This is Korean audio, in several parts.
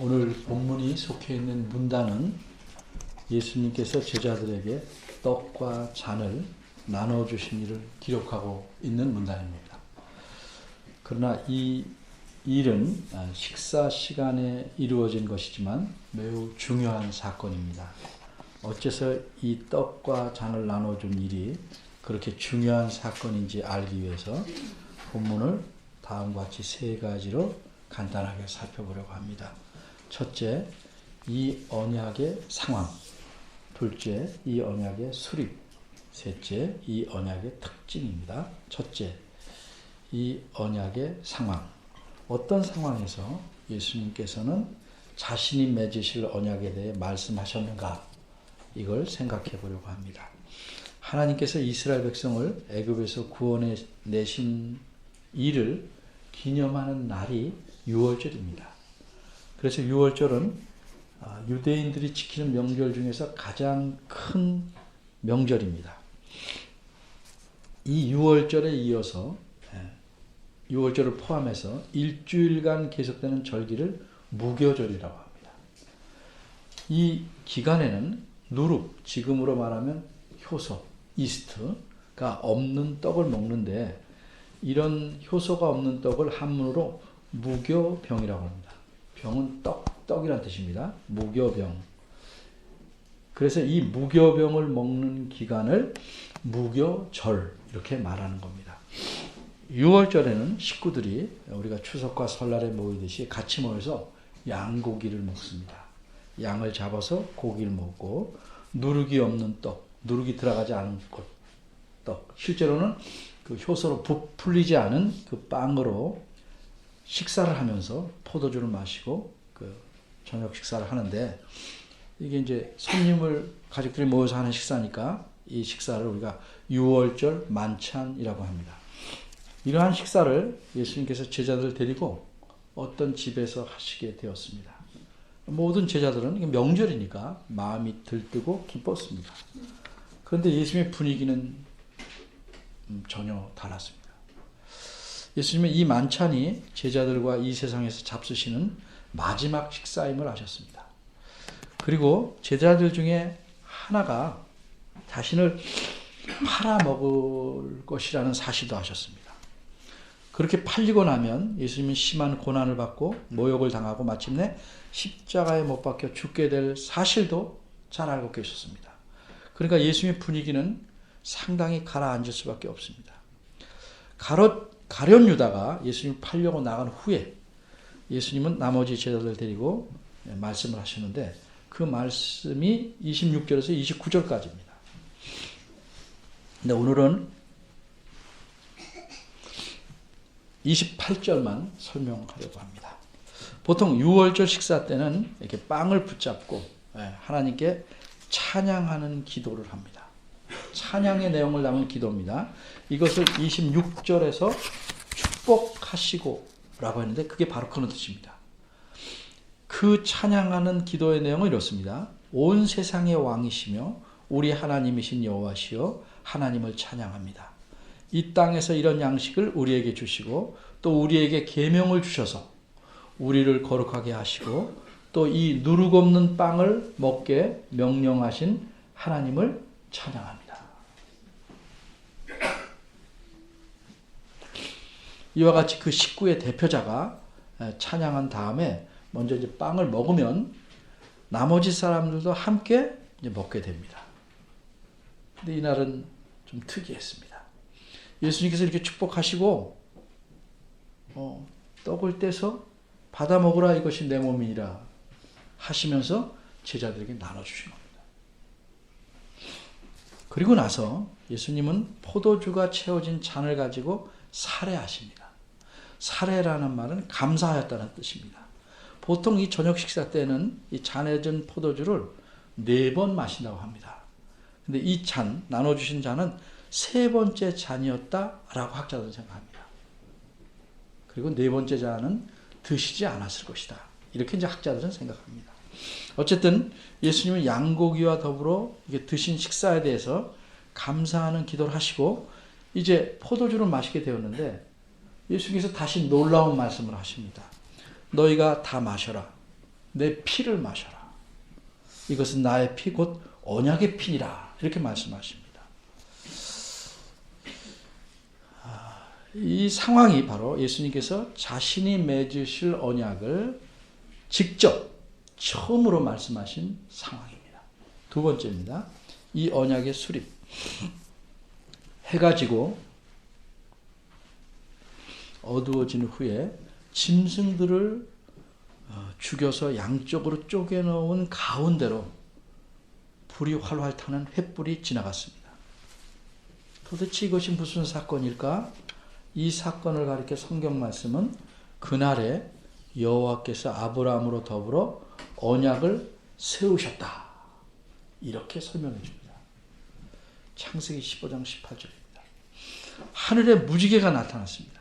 오늘 본문이 속해 있는 문단은 예수님께서 제자들에게 떡과 잔을 나눠 주신 일을 기록하고 있는 문단입니다. 그러나 이 일은 식사 시간에 이루어진 것이지만 매우 중요한 사건입니다. 어째서 이 떡과 잔을 나눠준 일이 그렇게 중요한 사건인지 알기 위해서 본문을 다음과 같이 세 가지로 간단하게 살펴보려고 합니다. 첫째, 이 언약의 상황. 둘째, 이 언약의 수립. 셋째, 이 언약의 특징입니다. 첫째, 이 언약의 상황. 어떤 상황에서 예수님께서는 자신이 맺으실 언약에 대해 말씀하셨는가? 이걸 생각해 보려고 합니다. 하나님께서 이스라엘 백성을 애굽에서 구원해 내신 일을 기념하는 날이 6월절입니다. 그래서 6월절은 아, 유대인들이 지키는 명절 중에서 가장 큰 명절입니다. 이 6월절에 이어서 6월절을 예, 포함해서 일주일간 계속되는 절기를 무교절이라고 합니다. 이 기간에는 누룩, 지금으로 말하면 효소, 이스트가 없는 떡을 먹는데 이런 효소가 없는 떡을 한문으로 무교병이라고 합니다. 병은 떡, 떡이란 뜻입니다. 무교병. 그래서 이 무교병을 먹는 기간을 무교절 이렇게 말하는 겁니다. 6월절에는 식구들이 우리가 추석과 설날에 모이듯이 같이 모여서 양고기를 먹습니다. 양을 잡아서 고기를 먹고 누룩이 없는 떡, 누룩이 들어가지 않은 떡. 실제로는 그 효소로 부풀리지 않은 그 빵으로 식사를 하면서 포도주를 마시고 그 저녁 식사를 하는데 이게 이제 손님을 가족들이 모여서 하는 식사니까 이 식사를 우리가 6월절 만찬이라고 합니다. 이러한 식사를 예수님께서 제자들을 데리고 어떤 집에서 하시게 되었습니다. 모든 제자들은 명절이니까 마음이 들뜨고 기뻤습니다. 그런데 예수님의 분위기는 음, 전혀 달랐습니다. 예수님은 이 만찬이 제자들과 이 세상에서 잡수시는 마지막 식사임을 아셨습니다. 그리고 제자들 중에 하나가 자신을 팔아먹을 것이라는 사실도 아셨습니다. 그렇게 팔리고 나면 예수님은 심한 고난을 받고 모욕을 당하고 마침내 십자가에 못 박혀 죽게 될 사실도 잘 알고 계셨습니다. 그러니까 예수님의 분위기는 상당히 가라앉을 수밖에 없습니다. 가롯, 가련 유다가 예수님 팔려고 나간 후에 예수님은 나머지 제자들 데리고 말씀을 하시는데 그 말씀이 26절에서 29절까지입니다. 근데 오늘은 28절만 설명하려고 합니다. 보통 6월절 식사 때는 이렇게 빵을 붙잡고 예, 하나님께 찬양하는 기도를 합니다. 찬양의 내용을 담은 기도입니다. 이것을 26절에서 축복하시고 라고 했는데 그게 바로 그런 뜻입니다. 그 찬양하는 기도의 내용은 이렇습니다. 온 세상의 왕이시며 우리 하나님이신 여호와시여 하나님을 찬양합니다. 이 땅에서 이런 양식을 우리에게 주시고 또 우리에게 계명을 주셔서 우리를 거룩하게 하시고 또 이 누룩 없는 빵을 먹게 명령하신 하나님을 찬양합니다. 이와 같이 그 식구의 대표자가 찬양한 다음에 먼저 이제 빵을 먹으면 나머지 사람들도 함께 먹게 됩니다. 근데 이날은 좀 특이했습니다. 예수님께서 이렇게 축복하시고 어, 떡을 떼서 받아 먹으라 이것이 내 몸이라 하시면서 제자들에게 나눠주신 겁니다. 그리고 나서 예수님은 포도주가 채워진 잔을 가지고 살해하십니다. 살해라는 말은 감사하였다는 뜻입니다. 보통 이 저녁 식사 때는 이 잔해진 포도주를 네 번 마신다고 합니다. 근데 이 잔, 나눠주신 잔은 세 번째 잔이었다라고 학자들은 생각합니다. 그리고 네 번째 잔은 드시지 않았을 것이다. 이렇게 이제 학자들은 생각합니다. 어쨌든 예수님은 양고기와 더불어 이게 드신 식사에 대해서 감사하는 기도를 하시고 이제 포도주를 마시게 되었는데 예수께서 다시 놀라운 말씀을 하십니다. 너희가 다 마셔라. 내 피를 마셔라. 이것은 나의 피 곧 언약의 피니라. 이렇게 말씀하십니다. 아, 이 상황이 바로 예수님께서 자신이 맺으실 언약을 직접 처음으로 말씀하신 상황입니다. 두 번째입니다. 이 언약의 수립. 해가 지고 어두워진 후에 짐승들을 어, 죽여서 양쪽으로 쪼개놓은 가운데로 불이 활활 타는 횃불이 지나갔습니다. 도대체 이것이 무슨 사건일까? 이 사건을 가리켜 성경 말씀은 그날에 여호와께서 아브라함으로 더불어 언약을 세우셨다. 이렇게 설명해 줍니다. 창세기 15장 18절입니다. 하늘에 무지개가 나타났습니다.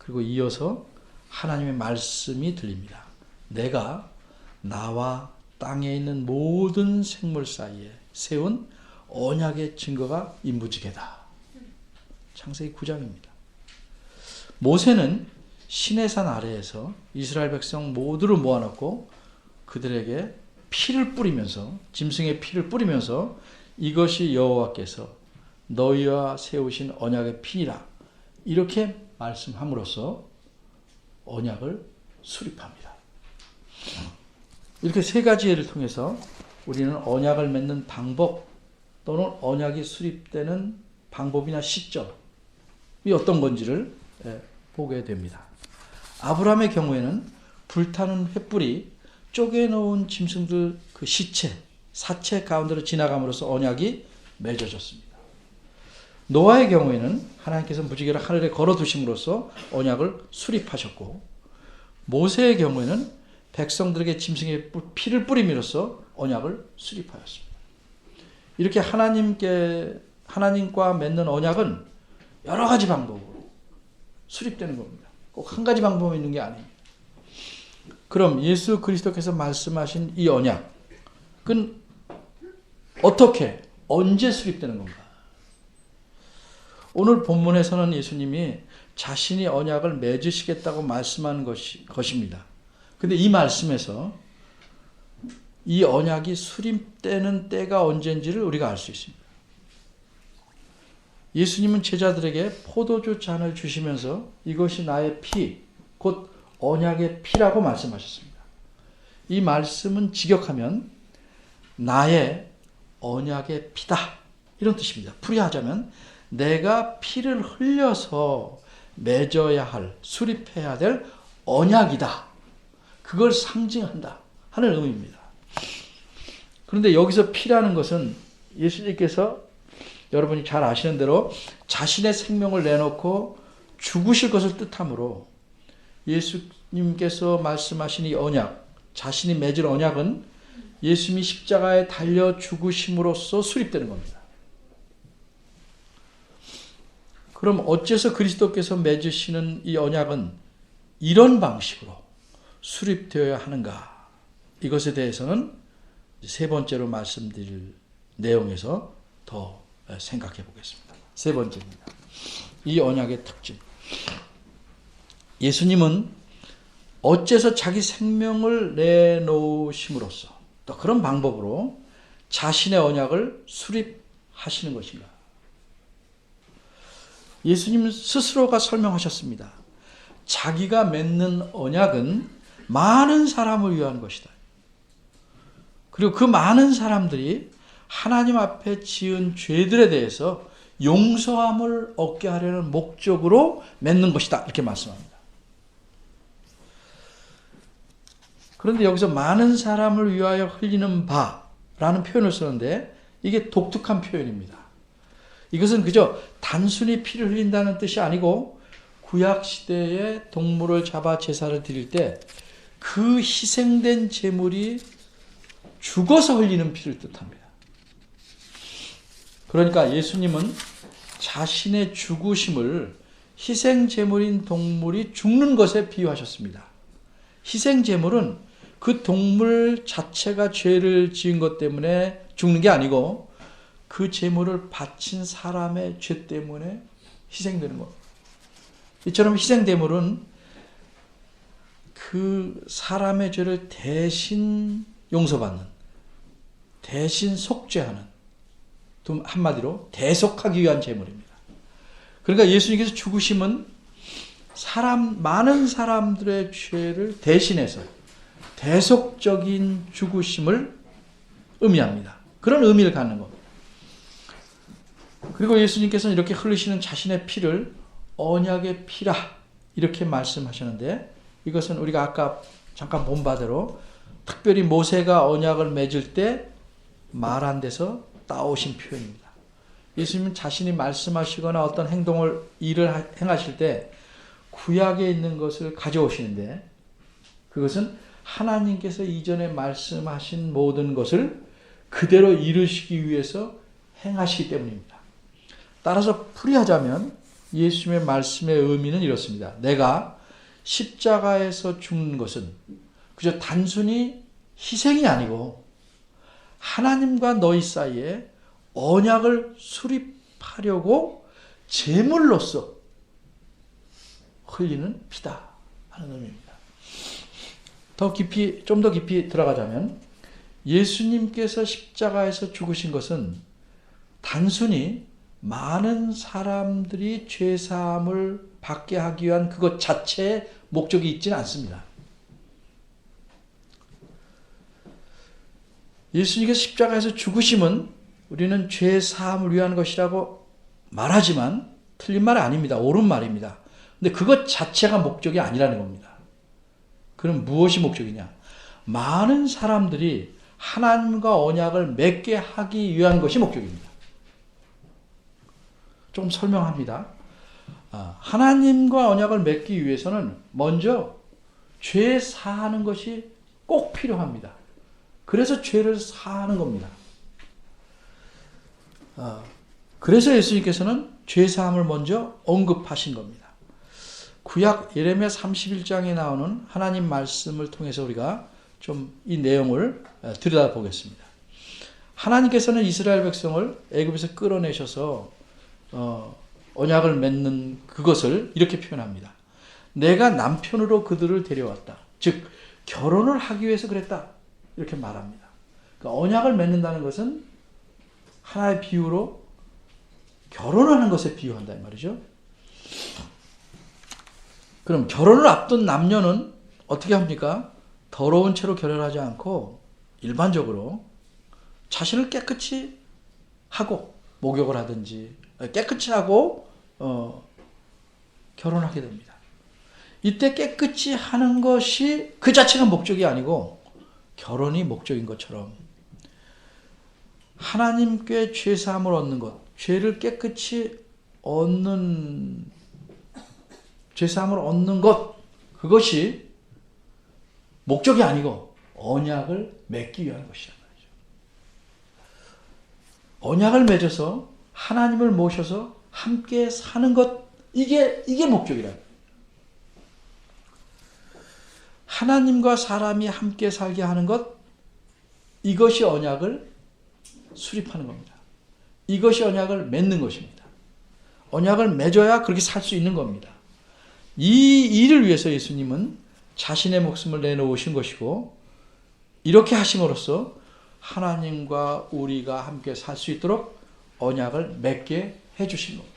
그리고 이어서 하나님의 말씀이 들립니다. 내가 나와 땅에 있는 모든 생물 사이에 세운 언약의 증거가 이 무지개다. 창세기 9장입니다. 모세는 시내산 아래에서 이스라엘 백성 모두를 모아놓고 그들에게 피를 뿌리면서 짐승의 피를 뿌리면서 이것이 여호와께서 너희와 세우신 언약의 피니라 이렇게 말씀함으로써 언약을 수립합니다. 이렇게 세 가지 예를 통해서 우리는 언약을 맺는 방법 또는 언약이 수립되는 방법이나 시점이 어떤 건지를 예, 보게 됩니다. 아브라함의 경우에는 불타는 횃불이 쪼개놓은 짐승들 그 시체, 사체 가운데로 지나감으로써 언약이 맺어졌습니다. 노아의 경우에는 하나님께서 무지개를 하늘에 걸어 두심으로써 언약을 수립하셨고 모세의 경우에는 백성들에게 짐승의 피를 뿌림으로써 언약을 수립하였습니다. 이렇게 하나님께 하나님과 맺는 언약은 여러 가지 방법으로 수립되는 겁니다. 꼭 한 가지 방법이 있는 게 아닙니다. 그럼 예수 그리스도께서 말씀하신 이 언약은 어떻게 언제 수립되는 건가? 오늘 본문에서는 예수님이 자신이 언약을 맺으시겠다고 말씀하는 것이, 것입니다. 근데 이 말씀에서 이 언약이 수립되는 때가 언제인지를 우리가 알 수 있습니다. 예수님은 제자들에게 포도주 잔을 주시면서 이것이 나의 피, 곧 언약의 피라고 말씀하셨습니다. 이 말씀은 직역하면 나의 언약의 피다. 이런 뜻입니다. 풀이하자면 내가 피를 흘려서 맺어야 할, 수립해야 될 언약이다. 그걸 상징한다. 하는 의미입니다. 그런데 여기서 피라는 것은 예수님께서 여러분이 잘 아시는 대로 자신의 생명을 내놓고 죽으실 것을 뜻하므로 예수님께서 말씀하신 이 언약, 자신이 맺을 언약은 예수님이 십자가에 달려 죽으심으로써 수립되는 겁니다. 그럼 어째서 그리스도께서 맺으시는 이 언약은 이런 방식으로 수립되어야 하는가? 이것에 대해서는 세 번째로 말씀드릴 내용에서 더 생각해 보겠습니다. 세 번째입니다. 이 언약의 특징. 예수님은 어째서 자기 생명을 내놓으심으로써 또 그런 방법으로 자신의 언약을 수립하시는 것인가? 예수님 스스로가 설명하셨습니다. 자기가 맺는 언약은 많은 사람을 위한 것이다. 그리고 그 많은 사람들이 하나님 앞에 지은 죄들에 대해서 용서함을 얻게 하려는 목적으로 맺는 것이다. 이렇게 말씀합니다. 그런데 여기서 많은 사람을 위하여 흘리는 바라는 표현을 쓰는데 이게 독특한 표현입니다. 이것은 그저 단순히 피를 흘린다는 뜻이 아니고 구약 시대에 동물을 잡아 제사를 드릴 때 그 희생된 제물이 죽어서 흘리는 피를 뜻합니다. 그러니까 예수님은 자신의 죽으심을 희생 제물인 동물이 죽는 것에 비유하셨습니다. 희생 제물은 그 동물 자체가 죄를 지은 것 때문에 죽는 게 아니고 그 제물을 바친 사람의 죄 때문에 희생되는 것. 이처럼 희생 제물은 그 사람의 죄를 대신 용서받는, 대신 속죄하는, 두- 한마디로 대속하기 위한 제물입니다. 그러니까 예수님께서 죽으심은 사람, 많은 사람들의 죄를 대신해서 대속적인 죽으심을 의미합니다. 그런 의미를 갖는 겁니다. 그리고 예수님께서는 이렇게 흘리시는 자신의 피를 언약의 피라 이렇게 말씀하셨는데 이것은 우리가 아까 잠깐 본 바대로 특별히 모세가 언약을 맺을 때 말한 데서 따오신 표현입니다. 예수님은 자신이 말씀하시거나 어떤 행동을 일을 하- 행하실 때 구약에 있는 것을 가져오시는데 그것은 하나님께서 이전에 말씀하신 모든 것을 그대로 이루시기 위해서 행하시기 때문입니다. 따라서 풀이하자면 예수님의 말씀의 의미는 이렇습니다. 내가 십자가에서 죽는 것은 그저 단순히 희생이 아니고 하나님과 너희 사이에 언약을 수립하려고 제물로서 흘리는 피다 하는 의미입니다. 더 깊이 좀 더 깊이 들어가자면 예수님께서 십자가에서 죽으신 것은 단순히 많은 사람들이 죄 사함을 받게 하기 위한 그것 자체의 목적이 있지는 않습니다. 예수님께서 십자가에서 죽으심은 우리는 죄 사함을 위한 것이라고 말하지만 틀린 말 아닙니다. 옳은 말입니다. 근데 그것 자체가 목적이 아니라는 겁니다. 그럼 무엇이 목적이냐? 많은 사람들이 하나님과 언약을 맺게 하기 위한 것이 목적입니다. 좀 설명합니다. 아, 하나님과 언약을 맺기 위해서는 먼저 죄 사하는 것이 꼭 필요합니다. 그래서 죄를 사하는 겁니다. 아, 그래서 예수님께서는 죄 사함을 먼저 언급하신 겁니다. 구약 예레미야 31장에 나오는 하나님 말씀을 통해서 우리가 좀 이 내용을 들여다보겠습니다. 하나님께서는 이스라엘 백성을 애굽에서 끌어내셔서 어, 언약을 맺는 그것을 이렇게 표현합니다. 내가 남편으로 그들을 데려왔다. 즉 결혼을 하기 위해서 그랬다. 이렇게 말합니다. 그러니까 언약을 맺는다는 것은 하나의 비유로 결혼하는 것에 비유한다 이 말이죠. 그럼 결혼을 앞둔 남녀는 어떻게 합니까? 더러운 채로 결혼하지 않고 일반적으로 자신을 깨끗이 하고 목욕을 하든지 깨끗이 하고 어, 결혼하게 됩니다. 이때 깨끗이 하는 것이 그 자체가 목적이 아니고 결혼이 목적인 것처럼 하나님께 죄 사함을 얻는 것, 죄를 깨끗이 얻는 죄 사함을 얻는 것 그것이 목적이 아니고 언약을 맺기 위한 것이란 말이죠. 언약을 맺어서 하나님을 모셔서 함께 사는 것 이게 이게 목적이라. 하나님과 사람이 함께 살게 하는 것 이것이 언약을 수립하는 겁니다. 이것이 언약을 맺는 것입니다. 언약을 맺어야 그렇게 살 수 있는 겁니다. 이 일을 위해서 예수님은 자신의 목숨을 내놓으신 것이고 이렇게 하심으로써 하나님과 우리가 함께 살 수 있도록 언약을 맺게 해 주신 겁니다.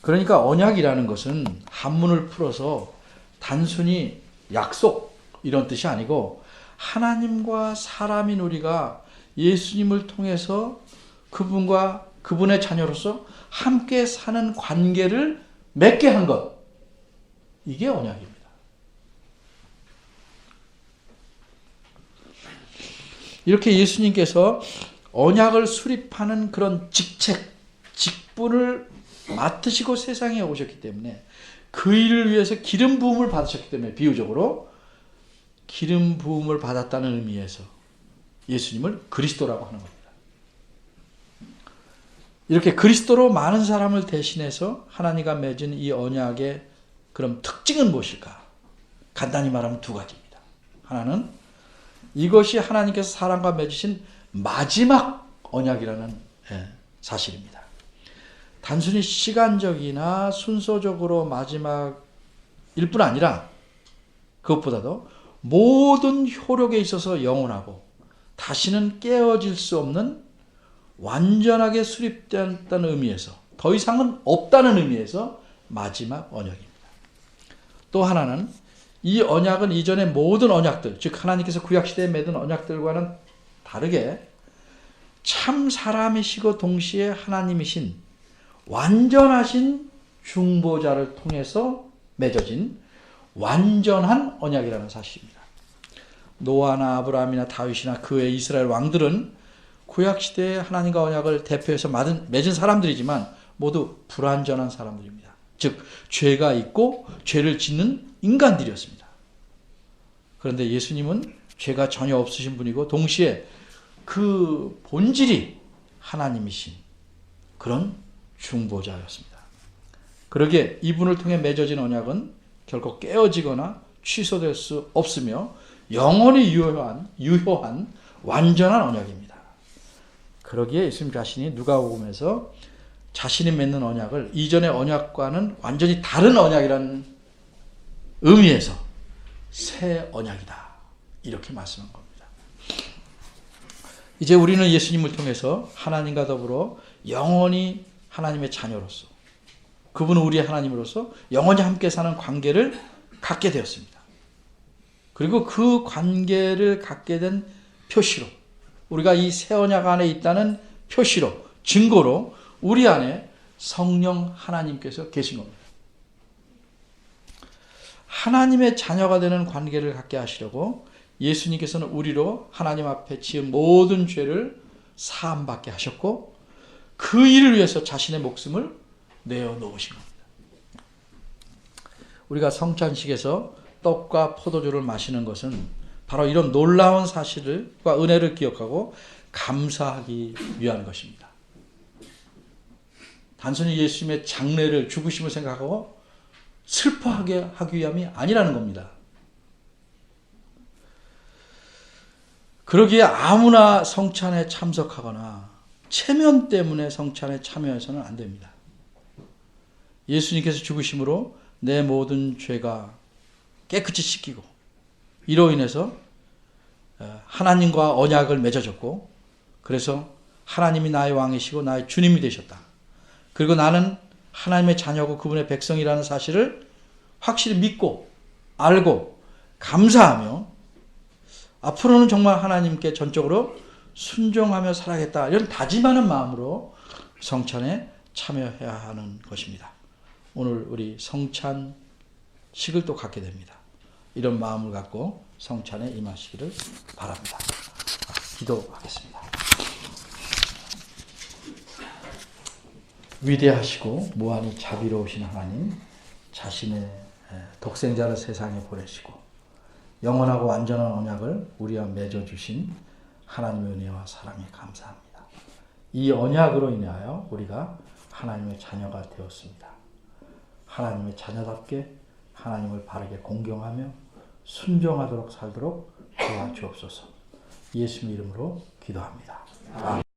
그러니까 언약이라는 것은 한문을 풀어서 단순히 약속 이런 뜻이 아니고 하나님과 사람인 우리가 예수님을 통해서 그분과 그분의 자녀로서 함께 사는 관계를 맺게 한 것. 이게 언약입니다. 이렇게 예수님께서 언약을 수립하는 그런 직책, 직분을 맡으시고 세상에 오셨기 때문에 그 일을 위해서 기름 부음을 받으셨기 때문에 비유적으로 기름 부음을 받았다는 의미에서 예수님을 그리스도라고 하는 겁니다. 이렇게 그리스도로 많은 사람을 대신해서 하나님과 맺은 이 언약의 그럼 특징은 무엇일까? 간단히 말하면 두 가지입니다. 하나는 이것이 하나님께서 사람과 맺으신 마지막 언약이라는 사실입니다. 단순히 시간적이나 순서적으로 마지막일 뿐 아니라 그것보다도 모든 효력에 있어서 영원하고 다시는 깨어질 수 없는 완전하게 수립되었다는 의미에서 더 이상은 없다는 의미에서 마지막 언약입니다. 또 하나는 이 언약은 이전의 모든 언약들, 즉 하나님께서 구약 시대에 맺은 언약들과는 다르게 참 사람이시고 동시에 하나님이신 완전하신 중보자를 통해서 맺어진 완전한 언약이라는 사실입니다. 노아나 아브라함이나 다윗이나 그외 이스라엘 왕들은 구약 시대에 하나님과 언약을 대표해서 맺은 사람들이지만 모두 불완전한 사람들입니다. 즉 죄가 있고 죄를 짓는 인간들이었습니다. 그런데 예수님은 죄가 전혀 없으신 분이고 동시에 그 본질이 하나님이신 그런 중보자였습니다. 그러기에 이분을 통해 맺어진 언약은 결코 깨어지거나 취소될 수 없으며 영원히 유효한 유효한 완전한 언약입니다. 그러기에 예수님 자신이 누가복음에서 자신이 맺는 언약을 이전의 언약과는 완전히 다른 언약이라는 의미에서 새 언약이다. 이렇게 말씀한 겁니다. 이제 우리는 예수님을 통해서 하나님과 더불어 영원히 하나님의 자녀로서 그분은 우리의 하나님으로서 영원히 함께 사는 관계를 갖게 되었습니다. 그리고 그 관계를 갖게 된 표시로 우리가 이 새 언약 안에 있다는 표시로 증거로 우리 안에 성령 하나님께서 계신 겁니다. 하나님의 자녀가 되는 관계를 갖게 하시려고 예수님께서는 우리로 하나님 앞에 지은 모든 죄를 사함받게 하셨고 그 일을 위해서 자신의 목숨을 내어 놓으신 겁니다. 우리가 성찬식에서 떡과 포도주를 마시는 것은 바로 이런 놀라운 사실과 은혜를 기억하고 감사하기 위한 것입니다. 단순히 예수님의 장례를 죽으심을 생각하고 슬퍼하게 하기 위함이 아니라는 겁니다. 그러기에 아무나 성찬에 참석하거나 체면 때문에 성찬에 참여해서는 안 됩니다. 예수님께서 죽으심으로 내 모든 죄가 깨끗이 씻기고 이로 인해서 어, 하나님과 언약을 맺어졌고 그래서 하나님이 나의 왕이시고 나의 주님이 되셨다. 그리고 나는 하나님의 자녀고 그분의 백성이라는 사실을 확실히 믿고 알고 감사하며 앞으로는 정말 하나님께 전적으로 순종하며 살아야겠다. 이런 다짐하는 마음으로 성찬에 참여해야 하는 것입니다. 오늘 우리 성찬식을 또 갖게 됩니다. 이런 마음을 갖고 성찬에 임하시기를 바랍니다. 기도하겠습니다. 위대하시고 무한히 자비로우신 하나님, 자신의 독생자를 세상에 보내시고 영원하고 완전한 언약을 우리와 맺어 주신 하나님의 은혜와 사랑에 감사합니다. 이 언약으로 인하여 우리가 하나님의 자녀가 되었습니다. 하나님의 자녀답게 하나님을 바르게 공경하며 순종하도록 살도록 도와주옵소서. 예수님 이름으로 기도합니다. 아멘.